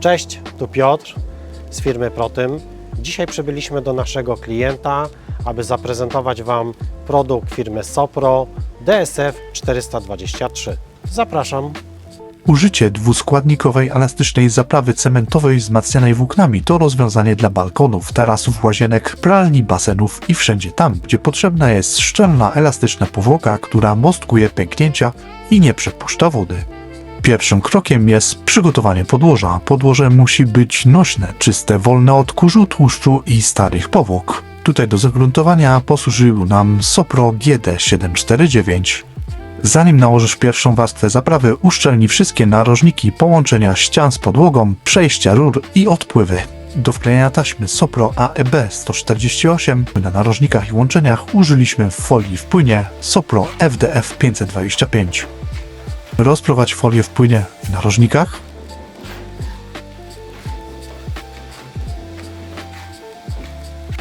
Cześć, tu Piotr z firmy Protym. Dzisiaj przybyliśmy do naszego klienta, aby zaprezentować Wam produkt firmy Sopro DSF 423. Zapraszam. Użycie dwuskładnikowej elastycznej zaprawy cementowej wzmacnianej włóknami to rozwiązanie dla balkonów, tarasów, łazienek, pralni, basenów i wszędzie tam, gdzie potrzebna jest szczelna, elastyczna powłoka, która mostkuje pęknięcia i nie przepuszcza wody. Pierwszym krokiem jest przygotowanie podłoża. Podłoże musi być nośne, czyste, wolne od kurzu, tłuszczu i starych powłok. Tutaj do zagruntowania posłużył nam Sopro GD749. Zanim nałożysz pierwszą warstwę zaprawy, uszczelnij wszystkie narożniki, połączenia ścian z podłogą, przejścia rur i odpływy. Do wklejenia taśmy Sopro AEB 148 na narożnikach i łączeniach użyliśmy folii w płynie Sopro FDF 525. Rozprowadź folię w płynie w narożnikach.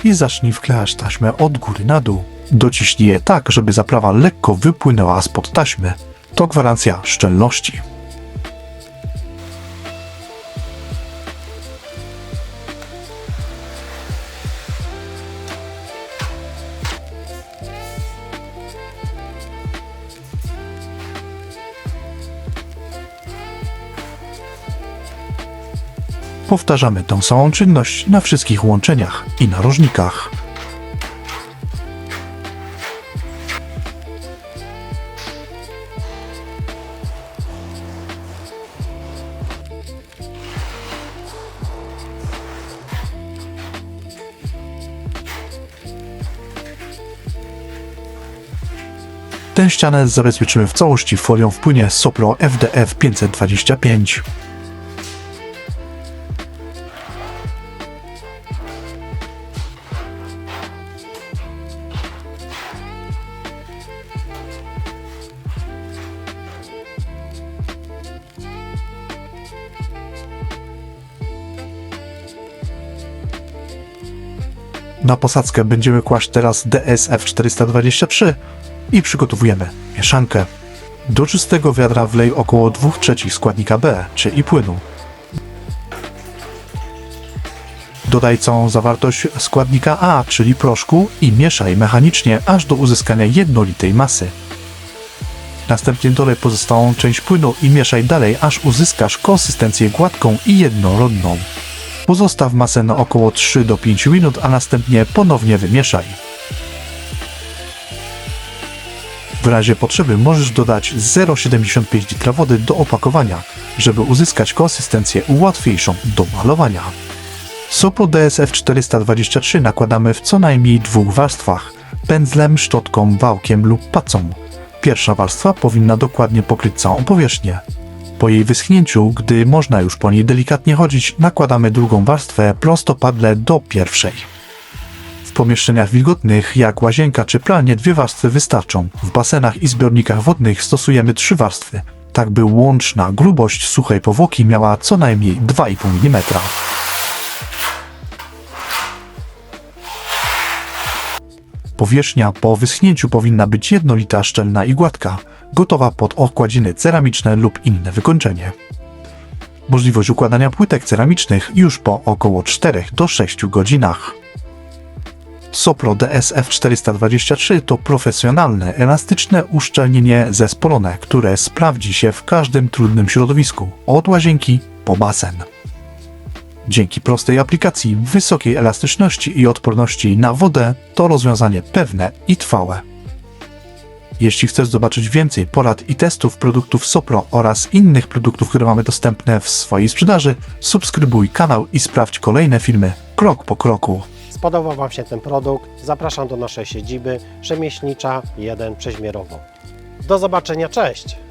I zacznij wklejać taśmę od góry na dół. Dociśnij je tak, żeby zaprawa lekko wypłynęła spod taśmy. To gwarancja szczelności. Powtarzamy tę samą czynność na wszystkich łączeniach i narożnikach. Tę ścianę zabezpieczymy w całości folią w płynie Sopro FDF 525. Na posadzkę będziemy kłaść teraz DSF 423 i przygotowujemy mieszankę. Do czystego wiadra wlej około 2 trzecich składnika B, czyli płynu. Dodaj całą zawartość składnika A, czyli proszku i mieszaj mechanicznie aż do uzyskania jednolitej masy. Następnie dolej pozostałą część płynu i mieszaj dalej, aż uzyskasz konsystencję gładką i jednorodną. Pozostaw masę na około 3 do 5 minut, a następnie ponownie wymieszaj. W razie potrzeby możesz dodać 0,75 litra wody do opakowania, żeby uzyskać konsystencję łatwiejszą do malowania. Sopro DSF 423 nakładamy w co najmniej dwóch warstwach pędzlem, szczotką, wałkiem lub pacą. Pierwsza warstwa powinna dokładnie pokryć całą powierzchnię. Po jej wyschnięciu, gdy można już po niej delikatnie chodzić, nakładamy drugą warstwę prostopadle do pierwszej. W pomieszczeniach wilgotnych, jak łazienka czy pralnie, dwie warstwy wystarczą. W basenach i zbiornikach wodnych stosujemy trzy warstwy, tak by łączna grubość suchej powłoki miała co najmniej 2,5 mm. Powierzchnia po wyschnięciu powinna być jednolita, szczelna i gładka, gotowa pod okładziny ceramiczne lub inne wykończenie. Możliwość układania płytek ceramicznych już po około 4 do 6 godzinach. Sopro DSF 423 to profesjonalne, elastyczne uszczelnienie zespolone, które sprawdzi się w każdym trudnym środowisku, od łazienki po basen. Dzięki prostej aplikacji, wysokiej elastyczności i odporności na wodę, to rozwiązanie pewne i trwałe. Jeśli chcesz zobaczyć więcej porad i testów produktów Sopro oraz innych produktów, które mamy dostępne w swojej sprzedaży, subskrybuj kanał i sprawdź kolejne filmy krok po kroku. Spodobał Wam się ten produkt? Zapraszam do naszej siedziby Rzemieślnicza 1 Przeźmierowo. Do zobaczenia, cześć!